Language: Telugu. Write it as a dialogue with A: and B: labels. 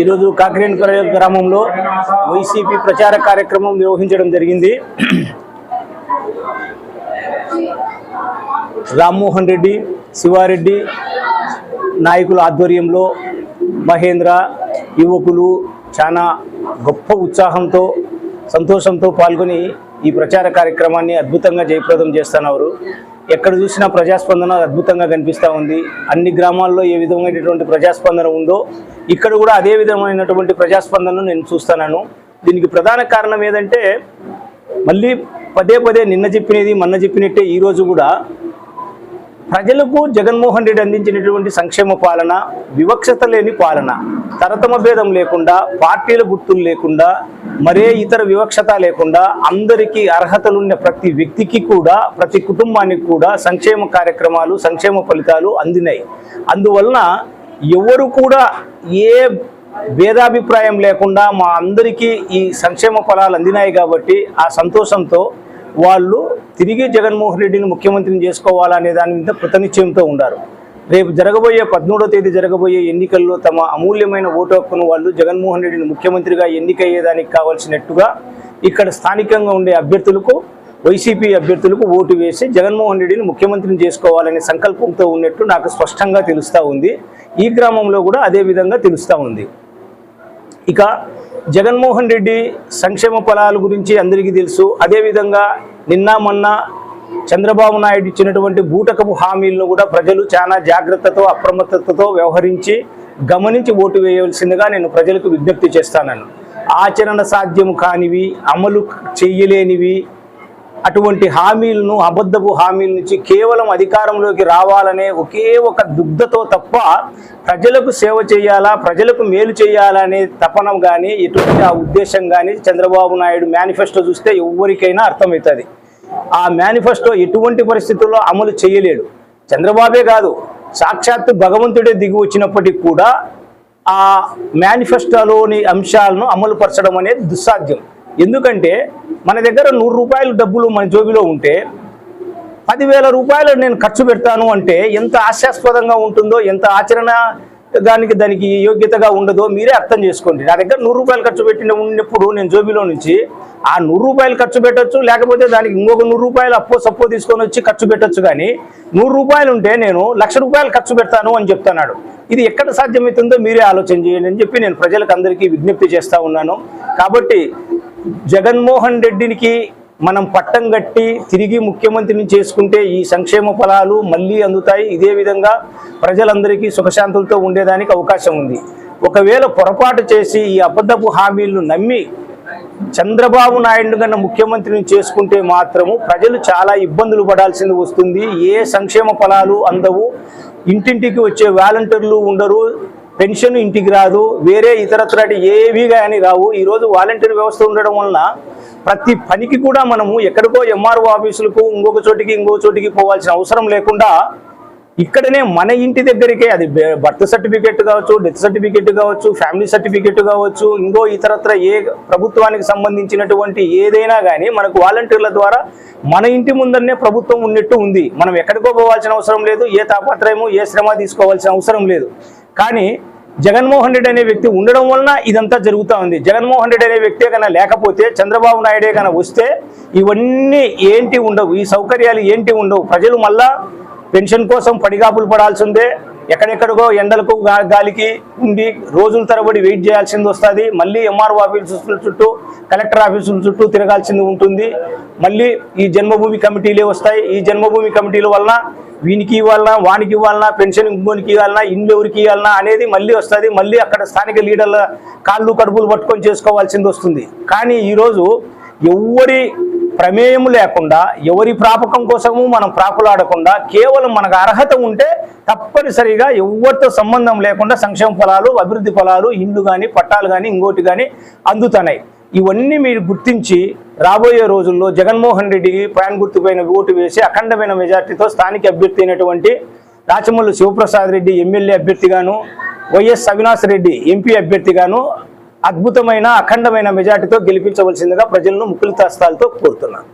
A: ఈరోజు కాకిరేణి గ్రామంలో వైసీపీ ప్రచార కార్యక్రమం నిర్వహించడం జరిగింది. రామ్మోహన్ రెడ్డి శివారెడ్డి నాయకుల ఆధ్వర్యంలో మహేంద్ర యువకులు చాలా గొప్ప ఉత్సాహంతో సంతోషంతో పాల్గొని ఈ ప్రచార కార్యక్రమాన్ని అద్భుతంగా జయప్రదం చేస్తున్నారు. ఎక్కడ చూసినా ప్రజాస్పందన అద్భుతంగా కనిపిస్తూ ఉంది. అన్ని గ్రామాల్లో ఏ విధమైనటువంటి ప్రజాస్పందన ఉందో ఇక్కడ కూడా అదే విధమైనటువంటి ప్రజాస్పందనను నేను చూస్తున్నాను దీనికి ప్రధాన కారణం ఏదంటే మళ్ళీ పదే పదే నిన్న చెప్పినది మొన్న చెప్పినట్టే ఈరోజు కూడా ప్రజలకు జగన్మోహన్ రెడ్డి అందించినటువంటి సంక్షేమ పాలన వివక్షత లేని పాలన తరతమ భేదం లేకుండా పార్టీల గుర్తులు లేకుండా మరే ఇతర వివక్షత లేకుండా అందరికీ అర్హతలున్న ప్రతి వ్యక్తికి కూడా ప్రతి కుటుంబానికి కూడా సంక్షేమ కార్యక్రమాలు సంక్షేమ ఫలితాలు అందినాయి. అందువలన ఎవరు కూడా ఏ భేదాభిప్రాయం లేకుండా మా అందరికీ ఈ సంక్షేమ ఫలాలు అందినాయి కాబట్టి ఆ సంతోషంతో వాళ్ళు తిరిగి జగన్మోహన్ రెడ్డిని ముఖ్యమంత్రిని చేసుకోవాలనే దాని మీద కృతనిశ్చయంతో ఉన్నారు రేపు జరగబోయే పదమూడో తేదీ జరగబోయే ఎన్నికల్లో తమ అమూల్యమైన ఓటు హక్కును వాళ్ళు జగన్మోహన్ రెడ్డిని ముఖ్యమంత్రిగా ఎన్నికయ్యేదానికి కావాల్సినట్టుగా ఇక్కడ స్థానికంగా ఉండే అభ్యర్థులకు వైసీపీ అభ్యర్థులకు ఓటు వేసి జగన్మోహన్ రెడ్డిని ముఖ్యమంత్రిని చేసుకోవాలనే సంకల్పంతో ఉన్నట్టు నాకు స్పష్టంగా తెలుస్తూ ఉంది. ఈ గ్రామంలో కూడా అదే విధంగా తెలుస్తూ ఉంది. ఇక జగన్మోహన్ రెడ్డి సంక్షేమ ఫలాల గురించి అందరికీ తెలుసు. అదేవిధంగా నిన్న మొన్న చంద్రబాబు నాయుడు ఇచ్చినటువంటి బూటకపు హామీలను కూడా ప్రజలు చాలా జాగ్రత్తతో అప్రమత్తతతో వ్యవహరించి గమనించి ఓటు వేయవలసిందిగా నేను ప్రజలకు విజ్ఞప్తి చేస్తాను ఆచరణ సాధ్యం కానివి అమలు చెయ్యలేనివి అటువంటి హామీలను అబద్ధపు హామీల నుంచి కేవలం అధికారంలోకి రావాలనే ఒకే ఒక దుగ్ధతో తప్ప ప్రజలకు సేవ చేయాలా ప్రజలకు మేలు చేయాలనే తపనం కానీ ఎటువంటి ఆ ఉద్దేశం కానీ చంద్రబాబు నాయుడు మేనిఫెస్టో చూస్తే ఎవరికైనా అర్థమవుతుంది. ఆ మేనిఫెస్టో ఎటువంటి పరిస్థితుల్లో అమలు చేయలేడు. చంద్రబాబే కాదు సాక్షాత్తు భగవంతుడే దిగి వచ్చినప్పటికీ కూడా ఆ మేనిఫెస్టోలోని అంశాలను అమలుపరచడం అనేది దుస్సాధ్యం. ఎందుకంటే మన దగ్గర నూరు రూపాయలు డబ్బులు మన జోబిలో ఉంటే పదివేల రూపాయలు నేను ఖర్చు పెడతాను అంటే ఎంత హాస్యాస్పదంగా ఉంటుందో ఎంత ఆచరణ దానికి దానికి యోగ్యతగా ఉండదో మీరే అర్థం చేసుకోండి. నా దగ్గర నూరు రూపాయలు ఖర్చు పెట్టిన ఉన్నప్పుడు నేను జోబిలో నుంచి ఆ నూరు రూపాయలు ఖర్చు పెట్టచ్చు లేకపోతే దానికి ఇంకొక నూరు రూపాయలు అప్పో సప్పో తీసుకొని వచ్చి ఖర్చు పెట్టొచ్చు కానీ నూరు రూపాయలు ఉంటే నేను లక్ష రూపాయలు ఖర్చు పెడతాను అని చెప్తున్నాడు. ఇది ఎక్కడ సాధ్యమవుతుందో మీరే ఆలోచన చేయండి అని చెప్పి నేను ప్రజలకు అందరికీ విజ్ఞప్తి చేస్తూ ఉన్నాను. కాబట్టి జగన్మోహన్ రెడ్డినికి మనం పట్టం కట్టి తిరిగి ముఖ్యమంత్రిని చేసుకుంటే ఈ సంక్షేమ ఫలాలు మళ్ళీ అందుతాయి. ఇదే విధంగా ప్రజలందరికీ సుఖశాంతులతో ఉండేదానికి అవకాశం ఉంది. ఒకవేళ పొరపాటు చేసి ఈ అబద్ధపు హామీలను నమ్మి చంద్రబాబు నాయుడు కన్నా ముఖ్యమంత్రిని చేసుకుంటే మాత్రము ప్రజలు చాలా ఇబ్బందులు పడాల్సింది వస్తుంది. ఏ సంక్షేమ ఫలాలు అందవు. ఇంటింటికి వచ్చే వాలంటీర్లు ఉండరు. పెన్షన్ ఇంటికి రాదు వేరే ఇతరత్ర ఏవి కానీ రావు. ఈరోజు వాలంటీర్ వ్యవస్థ ఉండడం వలన ప్రతి పనికి కూడా మనము ఎక్కడికో ఎంఆర్ఓ ఆఫీసులకు ఇంకొక చోటికి ఇంకొక చోటికి పోవాల్సిన అవసరం లేకుండా ఇక్కడనే మన ఇంటి దగ్గరికే అది బర్త్ సర్టిఫికేట్ కావచ్చు డెత్ సర్టిఫికేట్ కావచ్చు ఫ్యామిలీ సర్టిఫికేట్ కావచ్చు ఇంకో ఇతరత్ర ఏ ప్రభుత్వానికి సంబంధించినటువంటి ఏదైనా కానీ మనకు వాలంటీర్ల ద్వారా మన ఇంటి ముందరనే ప్రభుత్వం ఉన్నట్టు ఉంది. మనం ఎక్కడికో పోవాల్సిన అవసరం లేదు ఏ తాపత్రయము ఏ శ్రమ తీసుకోవాల్సిన అవసరం లేదు. కానీ జగన్మోహన్ రెడ్డి అనే వ్యక్తి ఉండడం వలన ఇదంతా జరుగుతూ ఉంది. జగన్మోహన్ రెడ్డి అనే వ్యక్తే కన్నా లేకపోతే చంద్రబాబు నాయుడే కన్నా వస్తే ఇవన్నీ ఏంటి ఉండవు? ఈ సౌకర్యాలు ఏంటి ఉండవు? ప్రజలు మళ్ళా పెన్షన్ కోసం పడిగాపులు పడాల్సిందే. ఎక్కడెక్కడికో ఎండలకు గాలికి ఉండి రోజుల తరబడి వెయిట్ చేయాల్సింది వస్తుంది. మళ్ళీ ఎంఆర్ఓ ఆఫీసుల చుట్టూ కలెక్టర్ ఆఫీసుల చుట్టూ తిరగాల్సింది ఉంటుంది. మళ్ళీ ఈ జన్మభూమి కమిటీలే వస్తాయి. ఈ జన్మభూమి కమిటీల వలన వీనికి ఇవ్వాలన్నా వానికి ఇవ్వాలన్నా పెన్షన్ ఇంకోనికి ఇవ్వాలన్నా ఇల్లు ఎవరికి ఇవ్వాలన్నా అనేది మళ్ళీ వస్తుంది మళ్ళీ అక్కడ స్థానిక లీడర్ల కాళ్ళు కడుపులు పట్టుకొని చేసుకోవాల్సింది వస్తుంది. కానీ ఈరోజు ఎవరి ప్రమేయం లేకుండా ఎవరి ప్రాపకం కోసము మనం ప్రాకులాడకుండా కేవలం మనకు అర్హత ఉంటే తప్పనిసరిగా ఎవరితో సంబంధం లేకుండా సంక్షేమ ఫలాలు అభివృద్ధి ఫలాలు ఇండ్లు కానీ పట్టాలు కానీ ఇంకోటి కానీ అందుతున్నాయి. ఇవన్నీ మీరు గుర్తించి రాబోయే రోజుల్లో జగన్మోహన్ రెడ్డికి ప్యాన్ గుర్తుపైన ఓటు వేసి అఖండమైన మెజార్టీతో స్థానిక అభ్యర్థి అయినటువంటి రాచమల్లు శివప్రసాద్ రెడ్డి ఎమ్మెల్యే అభ్యర్థిగాను వైఎస్ అవినాష్ రెడ్డి ఎంపీ అభ్యర్థిగాను అద్భుతమైన అఖండమైన మెజార్టీతో గెలిపించవలసిందిగా ప్రజలను ముక్కులు తాస్తాలతో కోరుతున్నాను.